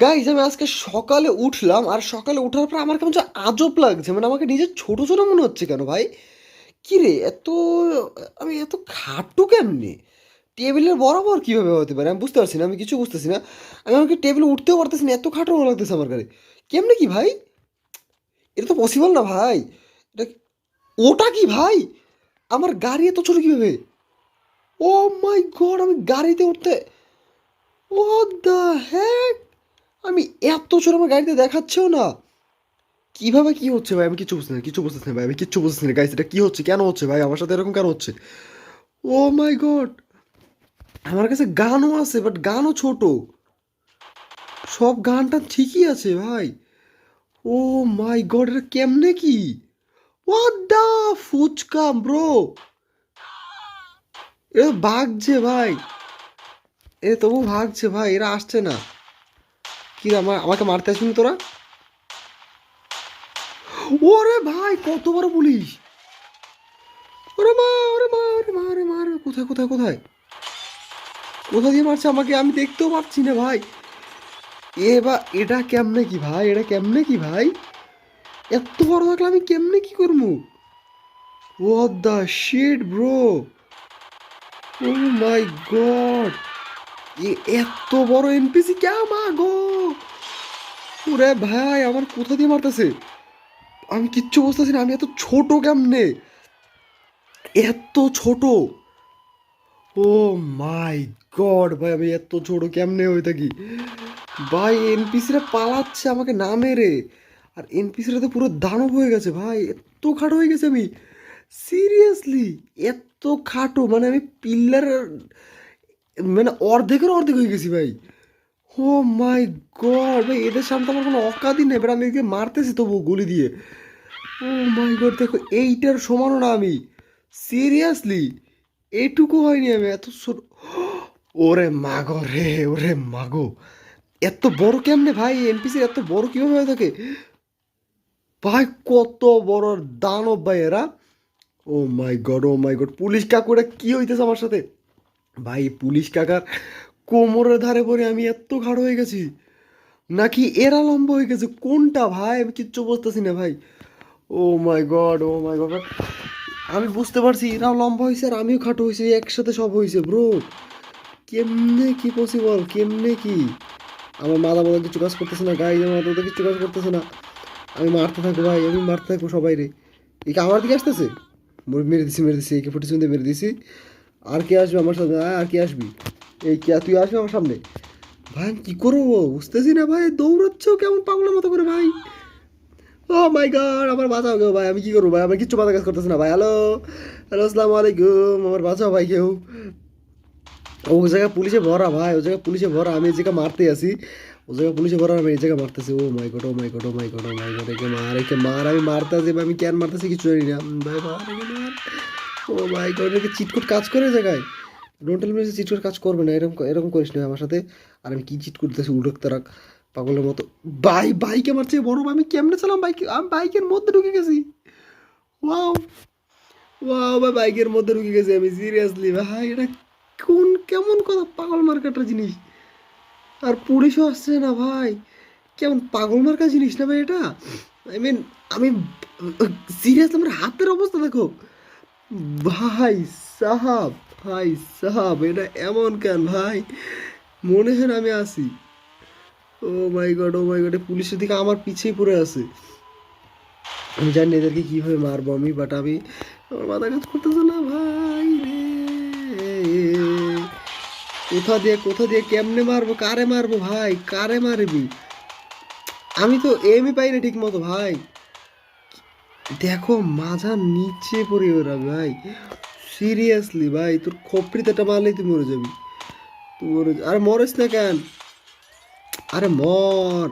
Guys আমি আজকে সকালে উঠলাম, আর সকালে উঠার পর আমার কেমন যেন আজব লাগছে। মানে আমাকে নিজের ছোটো ছোটো মনে হচ্ছে কেন ভাই? কি রে, এত, আমি এত খাটু কেমনি? টেবিলের বরাবর কীভাবে হতে পারে? আমি বুঝতে পারছি না, আমি কিছু বুঝতেছি না। আমি আমাকে টেবিলে উঠতেও পারতেছি না, এত খাটো লাগতেছে আমার কাছে। কেমনে কি ভাই? এটা তো পসিবল না ভাই। এটা ওটা কি ভাই? আমার গাড়ি এত ছোটো কীভাবে? ও মাই গড আমি গাড়িতে উঠতে ও দ্য হ্যাক আমি এত ছোট আমার গাড়িতে দেখাচ্ছেও না। কীভাবে কি হচ্ছে ভাই? আমি কিছু বুঝতে না কিছু বুঝতেছি না ভাই, আমি কিচ্ছু বুঝতেছি না। গাইস এটা কি হচ্ছে? কেন হচ্ছে ভাই? আমার সাথে এরকম কেন হচ্ছে? ও মাই গড আমার কাছে গানও আছে বাট গানও ছোট। সব গানটা ঠিকই আছে ভাই। ও মাই গড এটা কেমনে কি? দা ফুচকা ব্রো এটা ভাগছে ভাই। এ তবু ভাগছে ভাই, এরা আসছে না। কি আমাকে মারতে আসবি তোরা? ওরে ভাই কত বড় পুলিশ! ওরে মা ওরে মা ওরে মা ওরে মা কোথায় কোথায় কোথায়? কোথা দিয়ে মারছে আমাকে? আমি দেখতেও পাচ্ছি না ভাই। এ বা এটা কেমনে কি ভাই? এটা কেমনে কি ভাই? এত বড় থাকলে আমি কেমনে কি করব? The shit, bro? Oh my god! এ এত বড় এনপিসি কেমা গো! ওরে ভাই, আমার কোথা দিয়ে মারতেছে? আমি কিচ্ছু বুঝতেছি না, আমি এত ছোট কেমনে? এত ছোট? ও মাই গড, ভাই, আমি এত ছোট কেমনে হয়ে থাকি? ভাই, এনপিসিরা পালাচ্ছে আমাকে না মেরে। আর এনপিসিরা তো পুরো দানব হয়ে গেছে, ভাই, এত খাটো হয়ে গেছে আমি। সিরিয়াসলি, এত খাটো মানে আমি পিল্লার মানে অর্ধেকের অর্ধেক হয়ে গেছি, ভাই। ও মাই গড ভাই, এদের সামনে আমার কোনো অকাদি নেই এবার আমি এদিকে মারতেছি তবু গুলি দিয়ে। ও মাই গড দেখো, এইটার সমানও না আমি। সিরিয়াসলি এইটুকু হয়নি আমি, এত ওরে মাগো রে, ওরে মাগো। এত বড় কেমনে ভাই এনপিসি এত বড় কীভাবে হয়ে থাকে? ভাই, কত বড় দানব ভাই এরা। ও my God oh my God police কাকুরা কি হইতেছে আমার সাথে? ভাই, পুলিশ কাকার কোমরের ধারে পরে আমি এত খাড় হয়ে গেছি। নাকি এরা লম্বা হয়ে গেছে? কোনটা ভাই? আমি কিচ্ছু বুঝতেছি না ভাই। Oh my god, oh my God. আমি বুঝতে পারছি এরাও লম্বা হয়েছে আর আমিও খাটো হয়েছি একসাথে সব হয়েছে ব্রো কেমনে কি পসিবল কেমনে কি? আমার মাথা মতো কিছু কাজ করতেছে না গাড়ি আমার মাথা কিছু কাজ করতেছে না। আমি মারতে থাকব ভাই, আমি মারতে থাকব সবাই রে। একে আমার দিকে আসতেছে? মোর দিছি, মেরে দিছি, একে ফুটি মেরে দিছি। আর কে আসবে আমার সাথে? আর কে আসবি? এই কে, তুই আসবি আমার সামনে? ভাই কী করব? বুঝতেছি না ভাই, দৌড়াচ্ছ কেমন পাগলের মতো করে ভাই? ও মাই গড আমার বাঁচাও কেউ ভাই, আমি কি করব ভাই? আমার কিচ্ছু মাথা কাজ করতেছে না ভাই। হ্যালো হ্যালো আসসালামু আলাইকুম, আমার বাঁচাও ভাই কেউ। ও জায়গায় পুলিশে ভরা ভাই ও জায়গায় পুলিশে ভরা, আমি এই জায়গায় মারতে আসি ও জায়গায় পুলিশে ভরা, আমি এই জায়গায় মারতেছি। ও my God oh my God oh my God oh my God একে মার একে মার, আমি মারতে আসি আমি কেন মারতেছি কিছু জানি না। ভাই, মার ও মাই গড একে চিটকুট কাজ করে জায়গায়। ডোন্ট টেল মি চিটকুট কাজ করবে না, এরকম এরকম করিস না আমার সাথে। আর আমি কি চিট করতেছি উঠক তারাক, পাগলের মতো। বাই বাইকে মারছে বড় আমি কেমনে চালাম বাইক আমি বাইকের মধ্যে ঢুকে গেছি। ওয়াও ওয়াও ভাই বাইকের মধ্যে ঢুকে গেছি আমি সিরিয়াসলি ভাই, এটা কোন, কেমন কথা, পাগল মার্কাটার জিনিস। আর পুলিশও আসছে না, ভাই। কেমন পাগল মার্কা জিনিস না ভাই এটা। আই মিন আমি সিরিয়াস আমার হাতের অবস্থা দেখো। ভাই সাহাব ভাই সাহাব, এটা এমন কেন ভাই? মনে হয় আমি আসি ও my god, oh my god পুলিশের দিকে আমার পিছিয়ে পড়ে আছে। আমি জানি এদেরকে কীভাবে মারবো আমি বাট আমি আমার মাথা কাজ করতেছে না, ভাই রে। কোথা দিয়ে কোথা দিয়ে, কেমনে মারবো, কারে মারবো ভাই, কারে মারবি? আমি তো এমই পাই না ঠিক মতো ভাই। দেখো মাঝা নিচে পড়ে ওরা ভাই। সিরিয়াসলি ভাই, তোর খপড়িতে মারলেই তুই মরে যাবি। তুই মরে আরে মরিস না কেন? আরে মর।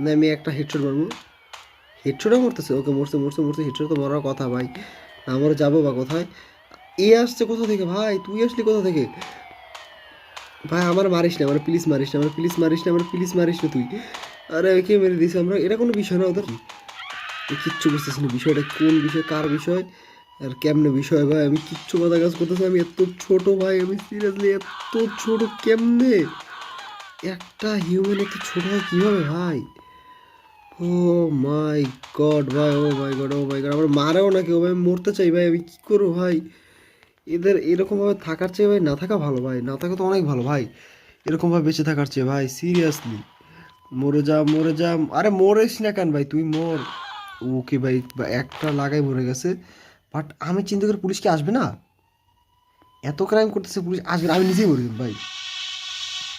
না, আমি একটা হেডশট মারবো। হেডশটে মরতেছে। ওকে মরছে মরছে মরছে হেডশট তো মরার কথা ভাই। না মরে যাব বা কোথায়? এ আসছে কোথা থেকে ভাই? তুই আসলি কোথা থেকে? ভাই, আমার মারিস না, আমার প্লিজ মারিস না, আমার প্লিজ মারিস না, আমার প্লিজ মারিস না তুই। আরে, ওকে মেরে দিস আমরা। এটা কোনো বিষয় না ওদের। কিচ্ছু বুঝতেছি না, বিষয়টা কোন বিষয়, কার বিষয়, আর কেমনে বিষয় ভাই, আমি কিচ্ছু মাথা কাজ করতেছি আমি এত ছোট ভাই, আমি সিরিয়াসলি এত ছোট কেমনে? একটা হিউম্যান এত ছোট হয় কীভাবে ভাই? ও মাই গড ভাই, oh my god oh my god আমার মারাও না কেউ ভাই মরতে চাই ভাই, আমি কী করব ভাই? এদের এরকমভাবে থাকার চেয়ে ভাই না থাকা ভালো ভাই, না থাকা তো অনেক ভালো ভাই, এরকমভাবে বেঁচে থাকার চেয়ে ভাই সিরিয়াসলি মরে যা মরে যা, আরে মরেস না কেন ভাই, তুই মর। ওকে ভাই একটা লাগাই মরে গেছে। বাট আমি চিন্তা করি পুলিশ কি আসবে না? এত ক্রাইম করতেছে পুলিশ, আসবে আমি নিজেই মরে ভাই।